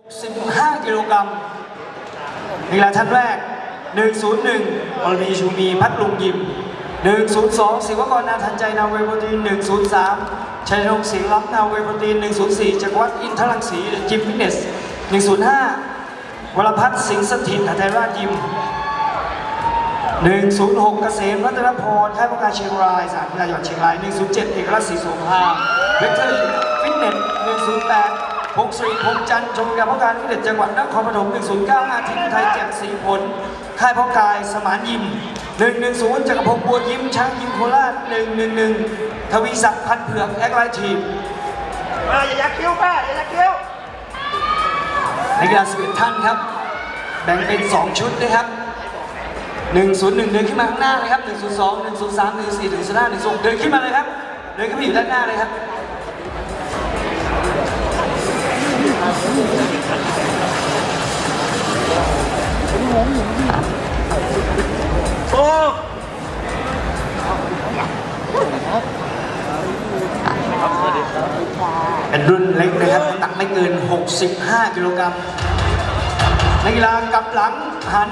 15กิโลกรัมนี่แหละท่านแรก 101อรณีชูมีพัดลุงยิม 102 ศิวกรนาทันใจนาเวโปรตีน 103 ชัยนงศิลล้ำนาเวโปรตีน 104จักรวัฒอินทรังสีจิมฟิตเนส 105 วรพัฒน์สิงห์สถิตหาไทยราชยิม 106 เกษมรัตนพรค่ายประกาเชียงรายสามกีฬาจังหวัดเชียงราย 107 เอกราชศรีโสภาเวกเตอร์ฟิตเนส 108 พงศรีพงษ์จันทร์ชมการพ่อการฟิตเนสจังหวัดนครปฐม 109 อาทิตย์ไทยแจ่มสีผล ค่ายพ่อกายสมานยิม 110 จักรพงศ์บัวยิ้ม ช้างยิมโคราช 111 ทวีศักดิ์พันธุ์เผือก แอคไลท์ทีมมาอย่ายักคิ้วป้าอย่ายักคิ้วนักกีฬา11ท่านครับ แบ่งเป็น 2 ชุดนะครับ101 เดินขึ้นมาข้างหน้าเลยครับ 102 103 104 105 106เดินขึ้นมาเลยครับ เดินขึ้นมาอยู่ด้านหน้าเลยครับ 65 กิโลกรัมนักกีฬากลับหลังหัน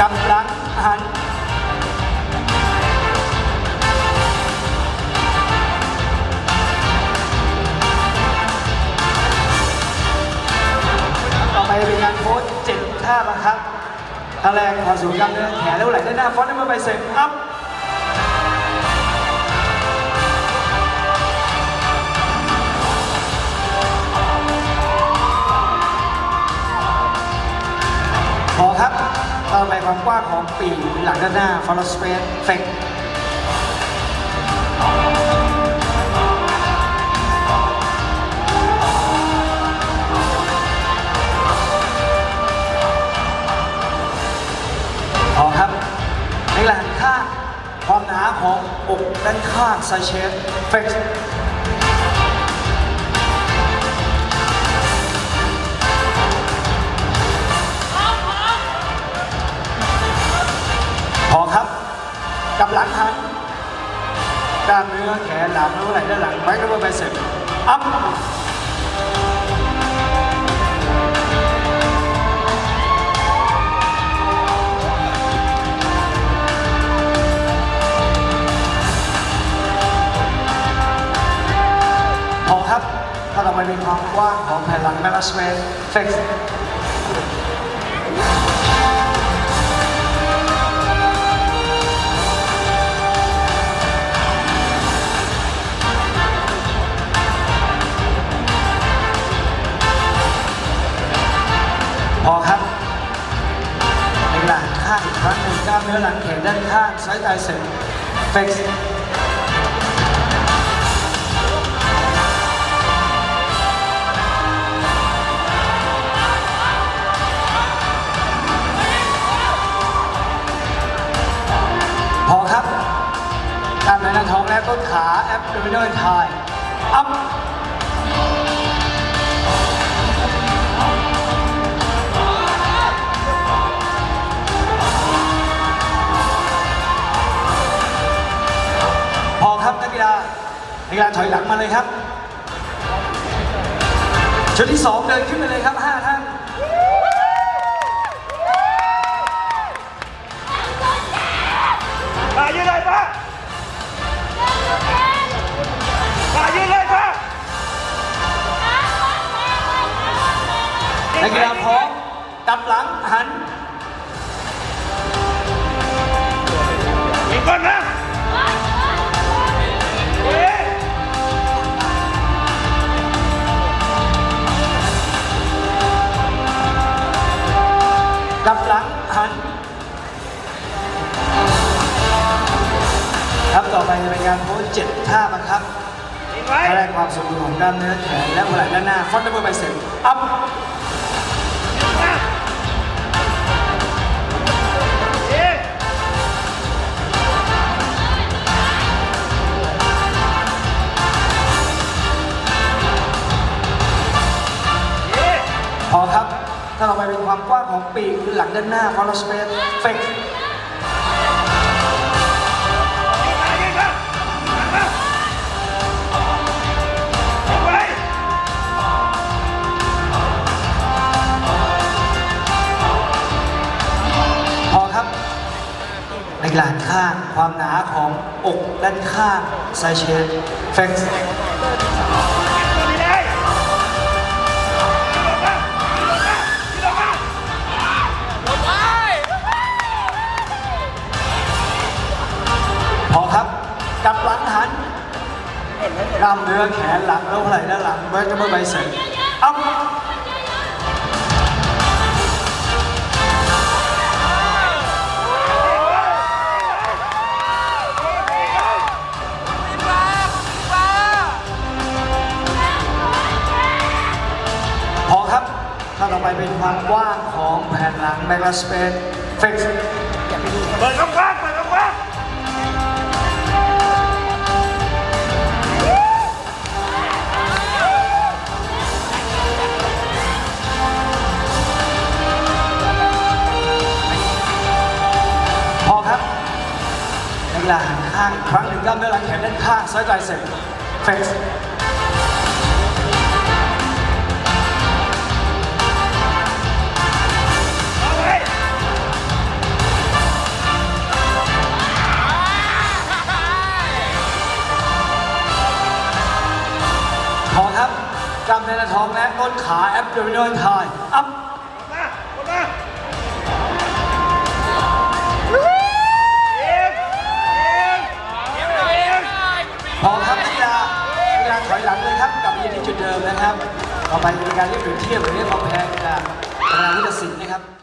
กลับหลัง ท่าแรกขอสูงกล้ามเนื้อแขนแล้วไหล่ด้านหน้าฟอนต์ให้มาไปเสร็จอัพพอครับต่อไปความกว้างของปีกหลังด้านหน้าฟอนต์สเปซเฟก ของอกด้านข้างไซเชฟเฟกพอครับกับหลังหันกล้ามเนื้อแขนหลังแล้วไหล่ด้านหลังไว้ก็ไปเสร็จอัพ ถ้าเราไปมีความกว้างของแผ่นหลังแมลสเมนเฟกพอครับในหลังข้างอีกครั้งหนึ่งกล้ามเนื้อหลังแขนด้านข้างไซส์ไตเซ็ปเฟก พอครับกล้ามเนื้อหน้าท้องและต้นขาแอปโดมิโนทายอัพพอครับนักกีฬานักกีฬาถอยหลังมาเลยครับชุดที่สองเดินขึ้นไปเลยครับห้าท่าน นักกีฬาพร้อมกลับหลังหันอีกคนนะเฮ้ยกลับหลังหันครับต่อไปจะเป็นการโพสเจ็ดท่าบังคับอีกไว้แสดงความสมดุลของกล้ามเนื้อแขนและหัวไหล่ด้านหน้าฟอนต์ดับเบิลไบเซ็ปอัพ ความกว้างของปีกหรือหลังด้านหน้าคอร์สเปซเฟกในหลานข้าง ความหนาของอกด้านข้างไซเชนเฟกซ์ ล้ามเนื้อแขนหลังแล้วไหล่ด้านหลังไว้จะไม่ใบเสร็จอัพพอครับถ้าต่อไปเป็นความกว้างของแผ่นหลังแมกลาสเปนเฟกซ์เปิดกว้างเปิดกว้างาหันข้างอีกครั้งหนึ่งกล้ามเนื้อหลังแขนด้านข้างซ้ายไตรเสร็จเฟกซ์ๆเอาไว้พอครับกล้ามเนื้อหน้าท้องและต้นขาแอปโดมิโนทายอัพ พอครับนี่ละเวลาถอยหลังเลยครับกลับไปยืนที่จุดเดิมนะครับ ต่อไปเป็นการเรียกเปรียบเทียบหรือเรียกความแพ้จากคณะวิทยาศิลป์นะครับ